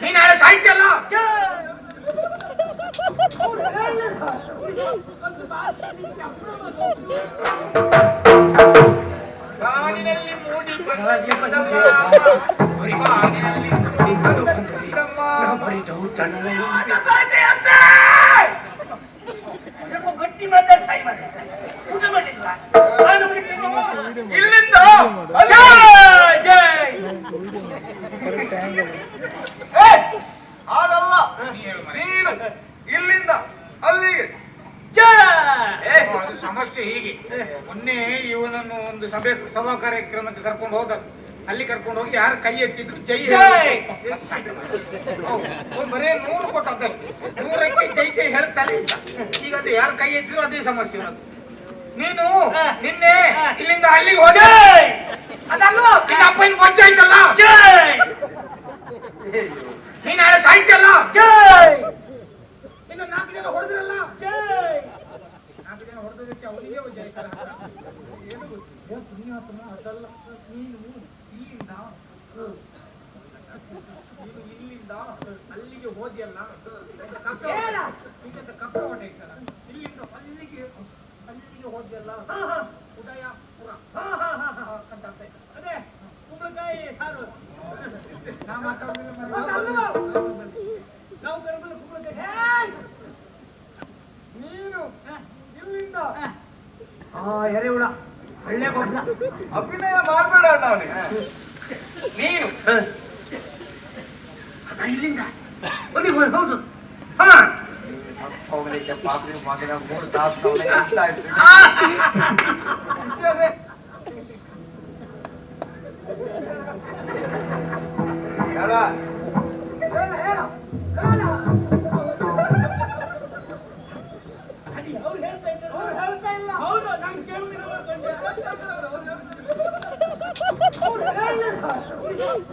ನೀನ್ ನಾಳೆ ಸಾಹಿತ್ಯ ಅಲ್ಲ? ಕಾಡಿನಲ್ಲಿ ಮೂಡಿ ಬಂದ ಪದಮ್ಮ. ಕಾಡಿನಲ್ಲಿ ಮೂಡಿ ಬಂದ ಪದಮ್ಮ. ಆಟಗಾರ್ತಿ ಅಂತೆ! ಗಟ್ಟಿ ಮಾತಾಡ್ತಾ ಇದ್ದಾರೆ ಊಟ ಮಾಡಿಲ್ವಾ ನಾನು ಬಿಟ್ಟಿದ್ದು. ಇಲ್ಲಿಂದ ಜೈ ಜೈ ಏ, ಹಾಗಲ್ಲ ನೀನು ಇಲ್ಲಿಂದ ಅಲ್ಲಿಗೆ ಜೈ ಏ, ಅದು ಸಮಸ್ಯೆ ಹೀಗೆ. ಮೊನ್ನೆ ಇವನನ್ನು ಒಂದು ಸಭೆ ಸಭಾ ಕಾರ್ಯಕ್ರಮಕ್ಕೆ ಕರ್ಕೊಂಡು ಹೋದ ಅಲ್ಲಿ ಕರ್ಕೊಂಡು ಹೋಗಿ ಯಾರು ಕೈ ಎತ್ತಿದ್ರು? ಜೈ ಬರೇ ನೂರು ಕೊಟ್ಟದ್ದಷ್ಟೇ ನೂರಕ್ಕೆ ಜೈ ಜೈ ಹೇಳ್ತಾನೆ ಈಗ ಅದು ಯಾರು ಕೈ ಎತ್ತಿದ್ರು ಅದೇ ಸಮಸ್ಯೆ ನೀನು ನಿನ್ನೆ ಇಲ್ಲಿಂದ ಅಲ್ಲಿಗೆ ಹೋದ. ಜೈ! ಅದಲ್ವಾ? ನಿನ್ನ ಅಲ್ಲ ಜೈ ನೀನ್ ನಾಳೆ ಸಾಹಿತ್ಯ ಅಲ್ಲ ಜೈ ಇನ್ನು ನಾಲ್ಕು ಜನ ಹೊಡೆದ್ರಲ್ಲ ಜೈ ನಾಲ್ಕು ಜನ ಹೊಡೆದಕ್ಕೆ ಅವನಿಗೆ ಒಂದು ಜೈ ಕರ ಏನು ಗೊತ್ತು? ಏ ಪುಣ್ಯಾತ್ಮ ಅದಲ್ಲ ನೀನು ಇಲ್ಲಿಂದ ನೀನು ಇಲ್ಲಿಂದ ಅಲ್ಲಿಗೆ ಹೋದಿಯಲ್ಲ? ಈಗ ಕಪ್ಪ ಈಗ ಕಪ್ಪ ಹೊಟ್ಟೆ ಇತ್ತಲ್ಲ ಇಲ್ಲಿಂದ ಅಲ್ಲಿಗೆ ಅಲ್ಲಿಗೆ ಹೋದಿಯಲ್ಲ? ಉದಯಪುರ ಅಂತ? ಅದೇ ಕುಂಬಳಕಾಯಿ ಸಾರು. ನಾ ಮಾತಾಡುದಿಲ್ಲ ನಾವು ಕುಂಬಳಕಾಯಿ ನೀನು ಇಲ್ಲಿಂದ. ಆ ಎರೆಹುಳ ಒಳ್ಳೆ ಗೊಬ್ಬರ ಅಭಿನಯ ಮಾಡಬೇಡ ಅಣ್ಣ ಅವನಿಗೆ ನೀನು ಇಲ್ಲಿಂದ ಬನ್ನಿ ಬನ್ನಿ, ಹೌದು ಹಾ ಹೋಗಲಿಕ್ಕೆ ಪಾಪಿ ಮಗನ ಮೂರು ತಾಸು ಇಷ್ಟ ಆಯ್ತು ಅವ್ರು Hallelujah.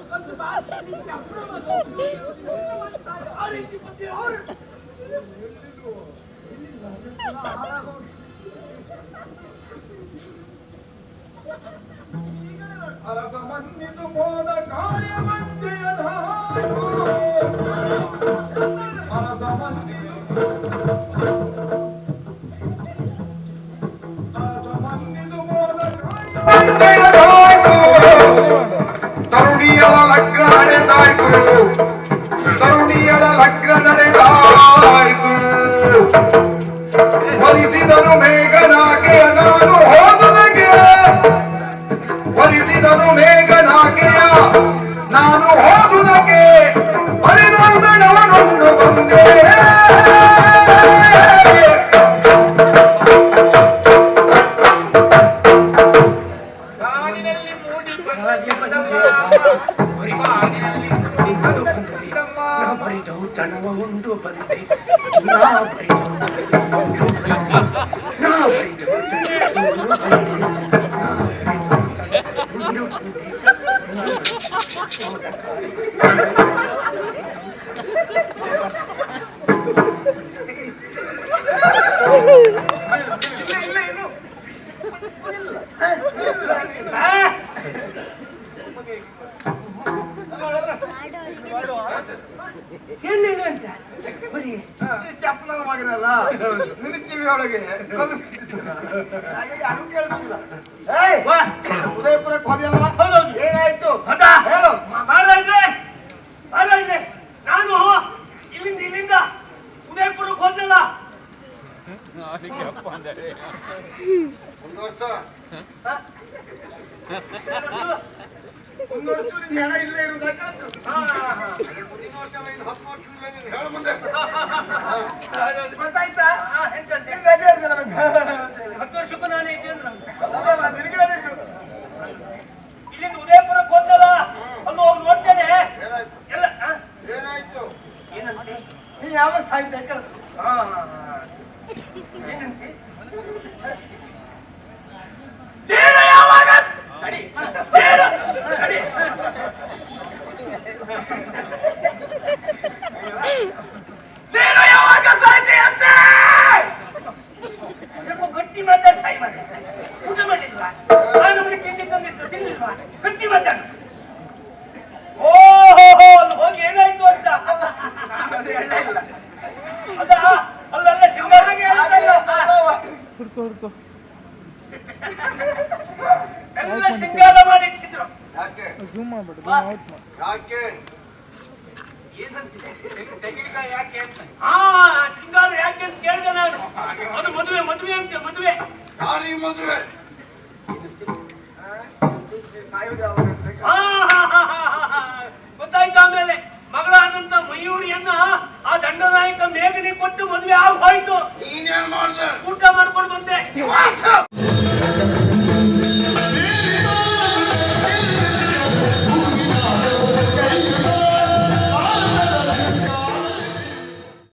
ನಡೆದಾಯ್ತು ತರುಣಿಯರ ಲಗ್ನ ನಡೆದಾಯ್ತು ತನವ ಉಂಡು ಬಂದೆ ನಾ ಬರಿದವು ಉಂಡು ಬಂದೆ ನಾ ಬರಿದವು ತನವ ಉಂಡು ಬಂದೆ ಎಲ್ಲಿಲ್ಲ ಅಂತ ಬರೀ ಚಪ್ಪಲ ಮಗನಲ್ಲ ನಿನ್ನ ಕಿವಿ ಒಳಗೆ ಹಾಗಾಗಿ ಅದು ಕೇಳಿಲ್ಲ ಏಯ್ ಉದಯಪುರಕ್ಕೆ ಏನಾಯ್ತು ಹೇಳು ನಾನು ಇಲ್ಲಿಂದ ಇಲ್ಲಿಂದ ಉದಯಪುರಕ್ಕೆ ಹೋದಲ್ಲ ಒಂದು ವರ್ಷ ಗೊತ್ತಾಯ್ತಾ. ಹತ್ತು ವರ್ಷಕ್ಕೂ ನಾನು ಇದ್ದೇನೆ. ಇಲ್ಲಿಂದ ಉದಯಪುರಕ್ಕೆ ಹೋದಲ್ಲ ಅಲ್ಲಿ ಹೋಗಿ ನೋಡ್ತೇನೆ ಎಲ್ಲ? ಏನಾಯ್ತು ಏನಂತೆ ನೀ ಯಾವಾಗ ಸಾಯ್ತೆ ಕೇಳು. ಹಾ ಹಾ ಹಾ ಏನಂತೆ ನೀನು ಯಾವಾಗ ತಡಿ. ನೀನು ತಡಿ. ನೀನು ಯಾವಾಗ ಸಾಯ್ತಿ ಅಂತೆ ಸ್ವಲ್ಪ ಗಟ್ಟಿ ಮಾತಾಡ್ತಾ ಇದ್ದಾರೆ ಊಟ ಮಾಡಿಲ್ವಾ ಹುಡ್ಕೋ ಹುಡ್ಕೋ ಎಲ್ಲ ಶೃಂಗಾರ ಮಾಡಿ ಇಟ್ಟಿದ್ರು ಯಾಕೆ ಝೂಮ್ ಮಾಡ್ಬೇಡ ಝೂಮ್ ಔಟ್ ಮಾಡು ಯಾಕೆ ಏನಂತಿದೆ ತೆಂಗಿನಕಾಯಿ ಯಾಕೆ ಅಂತ ಹಾ ಶೃಂಗಾರ ಯಾಕೆ ಅಂತ ಕೇಳಿದೆ ನಾನು ಅದು ಮದುವೆ ಮದುವೆ ಅಂತ ಮದುವೆ ಯಾರಿಗೆ ಮದುವೆ ಹಾ, ಹಾ, ಹಾ, ಹಾ, ಹಾ, ಹಾ. ಗೊತ್ತಾಯ್ತು ಆಮೇಲೆ. ಮಗಳಾದಂತ ಮಯೂರಿಯನ್ನ ಆ ದಂಡನಾಯಕ ಮೇಘನೆ ಕೊಟ್ಟು ಮದುವೆ ಆಗೋಯ್ತು ಊಟ ಮಾಡ್ಕೊಂಡು You're welcome!